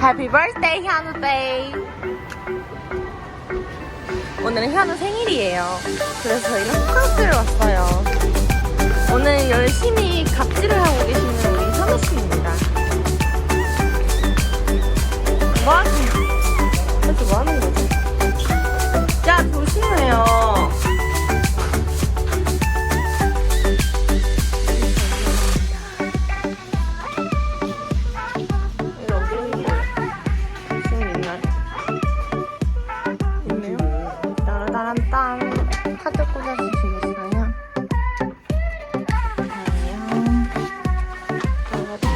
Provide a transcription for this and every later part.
Happy birthday, 현우 데이. 오늘은 현우 생일이에요. 그래서 저희는 호캉스를 왔어요. 오늘 열심히 갑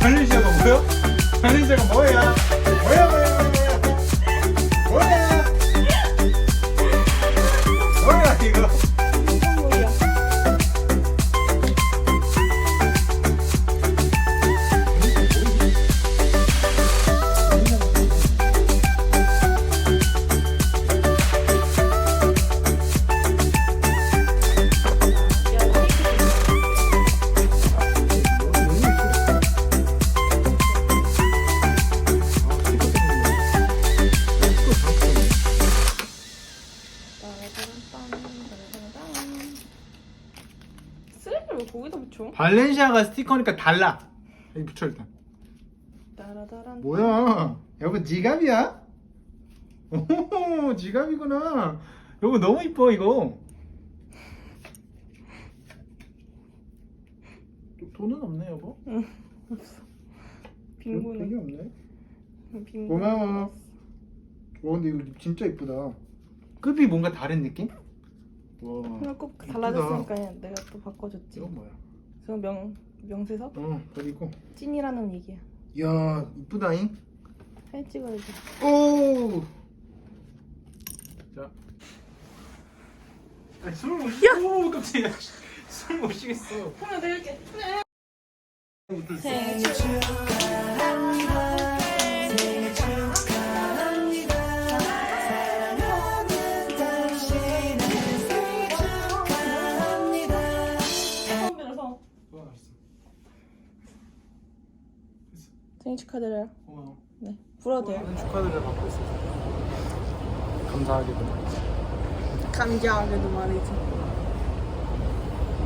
발렌시아가 뭐야? 발렌시아가 뭐야? 뭐 쓰레기를 왜 거기다 붙여? 발렌시아가 스티커니까 달라 여기 붙여 일단. 뭐야 여보 지갑이야? 오 지갑이구나 여보 너무 이뻐 이거 돈은 없네 여보 빈곤해. 돈이 없네 빈곤. 고마워. 와 근데 이거 진짜 이쁘다. 급이 뭔가 다른 느낌? 와. 그냥 꼭 달라졌으니까 내가 또 바꿔줬지. 이건 뭐야? 그거 명 명세서 어 그리고 찐이라는 얘기야. 이야 이쁘다잉. 사진 찍어야지. 오. 자. 아, 술못 쉬. 오 깜짝이야. 술못 쉬겠어. 하나 내릴게. 생일 처음 축하드려요. 고마워. 네. 불어도 돼요. 축하드려 받고 있어. 감사하게도. 감사하게도 말이지.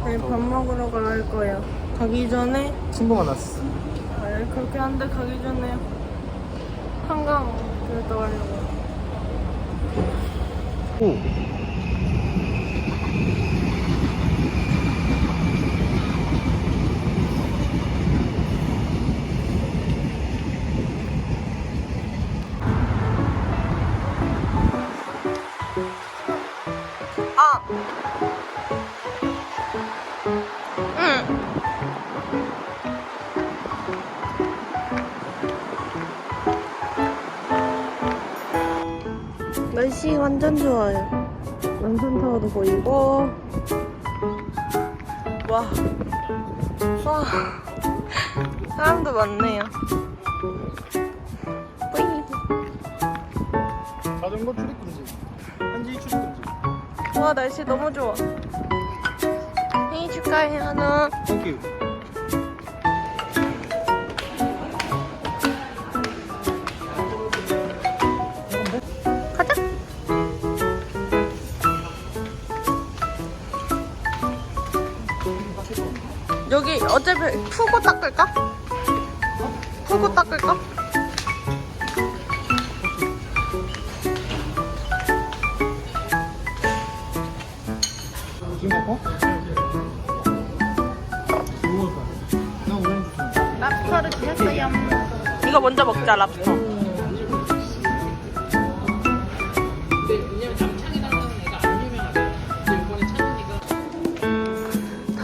내일 밥 먹으러 갈 거예요. 가기 전에 친구가 났어. 아, 그렇게 한데 가기 전에 한강 갔다 가려고. 오. 날씨 완전 좋아요. 남산타워도 보이고. 와. 와. 사람도 많네요. 자전거 출입금지. 한지 출입금지. 와 날씨 너무 좋아. 생일 축하해 한우. 땡큐. 여기 어차피 푸고 닦을까? 푸고 닦을까? 먹어? 랍스터를 주셨어요. 이거 먼저 먹자 랍스터.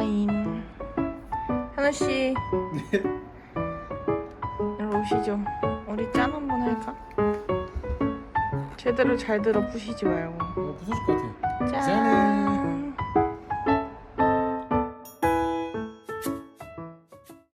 현우 와인. 현우 씨. 이리 오시죠. 우리 짠 한 번 할까? 제대로 잘 들어 부시지 말고. 이거 부서질 것 같아. 짠.